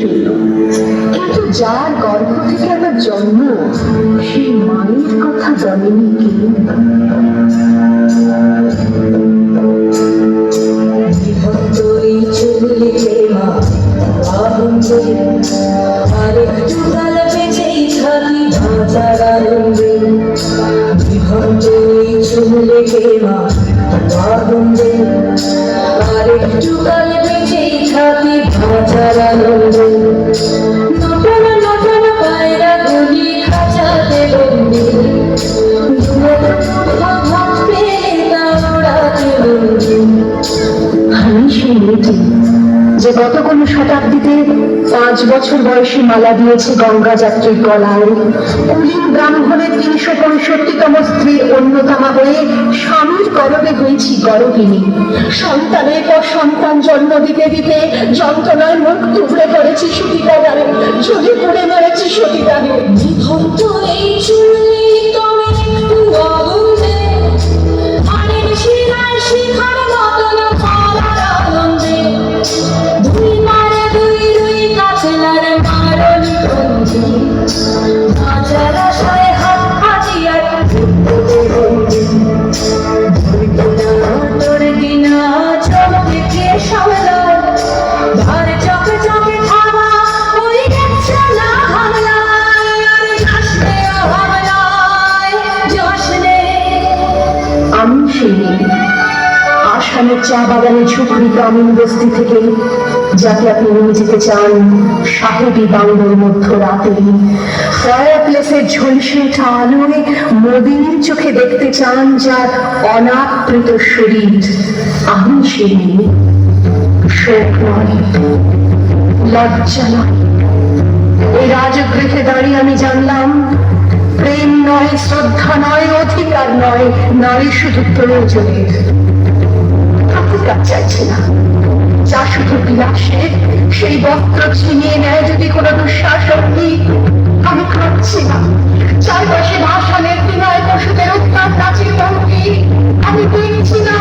চলল কিন্তু যার গর্ভ থেকে আমার জন্ম, সেই মায়ের কথা জানেনি কি বিভক্তই চুলিতে মা আনন্দে। আরেকটু কাল ভাতার যে গত কোনো শতাব্দীতে পাঁচ বছর বয়সী মালা দিয়েছে গঙ্গা যাত্রীর গলায়। কুলীন ব্রাহ্মণের তিনশো পঁয়ষট্টিতম স্ত্রীর অন্যতমা হয়ে স্বামীর গরবে হয়েছি গরবিনী। সন্তানের পর সন্তান জন্ম দিতে দিতে যন্ত্রণায় মুখ টুকরে পড়েছি সতীদারে চলে পড়ে মেরেছি সতীদারে বিভক্ত এই চুল্লি বাগানে ঝুপড়ি গ্রামীণ বস্তি থেকে যাকে আপনি নিয়ে যেতে চান, সাহেবী বাংলোর মধ্য রাতে। ফায়ার প্লেসের ঝলসে ওঠা আলোয় মোদির চোখে দেখতে চান যার অনাকৃত শরীর। আমি সেই মেয়ে শোক লজ্জা এই রাজগৃহে দাঁড়িয়ে আমি জানলাম, প্রেম নয়, শ্রদ্ধা নয়, অধিকার নয়, নারী শুধু প্রয়োজনের। চাইছি না। যা শুধু বিলাসের সেই বস্ত্র ছিনিয়ে নেয় যদি কোনো নেই আমি খাচ্ছি না। চারপাশে ভাষণের বিনয় পশুদের উত্তাপ নাচের ভঙ্গি আমি দেখছি না।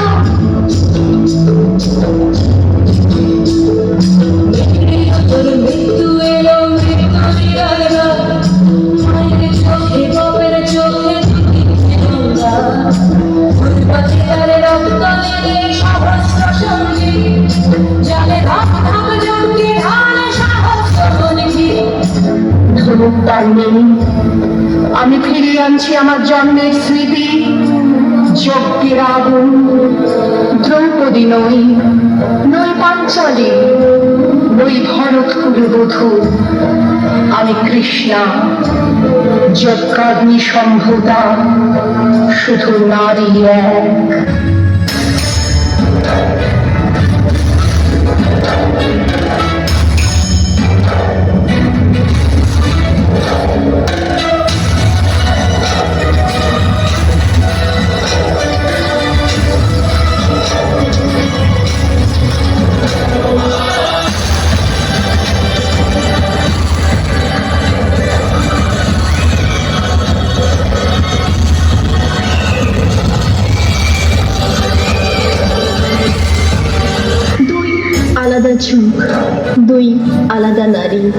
আমি ফিরিয়ে আনছি আমার জন্মের স্মৃতি, যজ্ঞের আগুন, দ্রৌপদী নই নই পাঞ্চালী, নই ভরতকুলে বধূ। আমি কৃষ্ণা যজ্ঞাগ্নি সম্ভূতা শুধু নারী এক। যুগ দুই আলাদা নারী।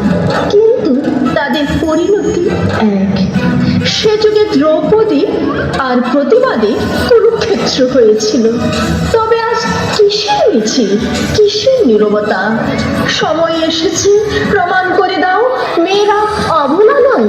কিন্তু তাদের পরিণতি এক। সে যুগে দ্রৌপদী আর প্রতিবাদী কুরুক্ষেত্র হয়েছিল। তবে আজ কিসের মিছিল? কিসের নীরবতা? সময় এসেছে, প্রমাণ করে দাও, মেয়েরা অবলা নয়।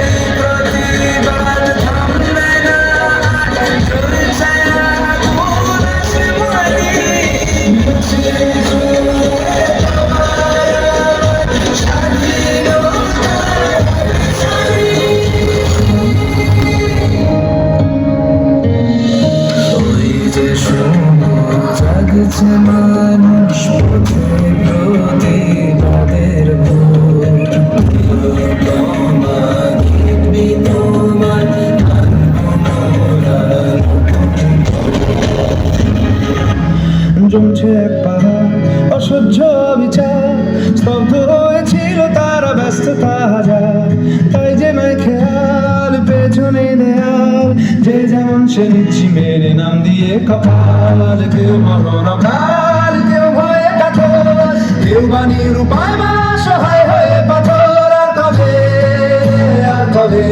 জাগছে মানুষ প্রতিবাদের জমছে এক পাহাড় অসহ্য বিচার স্তব্ধ সে নিচ্ছি মেরে নাম দিয়ে কপাল কেউ মরণ কাল কেউ ভয়ে কাতর কেউ বাণীর উপায় মা সহায় হয়ে পাথর আর কবে আর কবে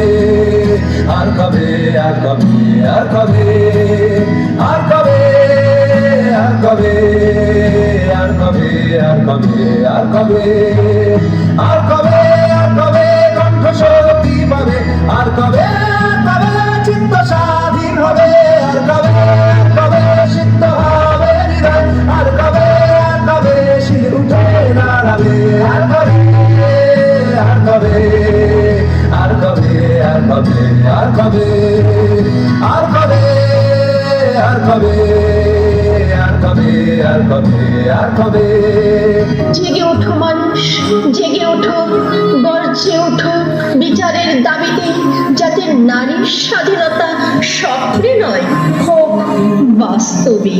আর কবে আর কবে আর কবে আর কবে আর কবে আর কবে আর কবে আর কবে আর কবে কবে, আর কবে আর কবে আর কবে? জেগে ওঠো মানুষ, জেগে ওঠো, গর্জে ওঠো। বিচারের দাবিতে যাতে নারীর স্বাধীনতা স্বপ্নে নয়, হোক বাস্তবে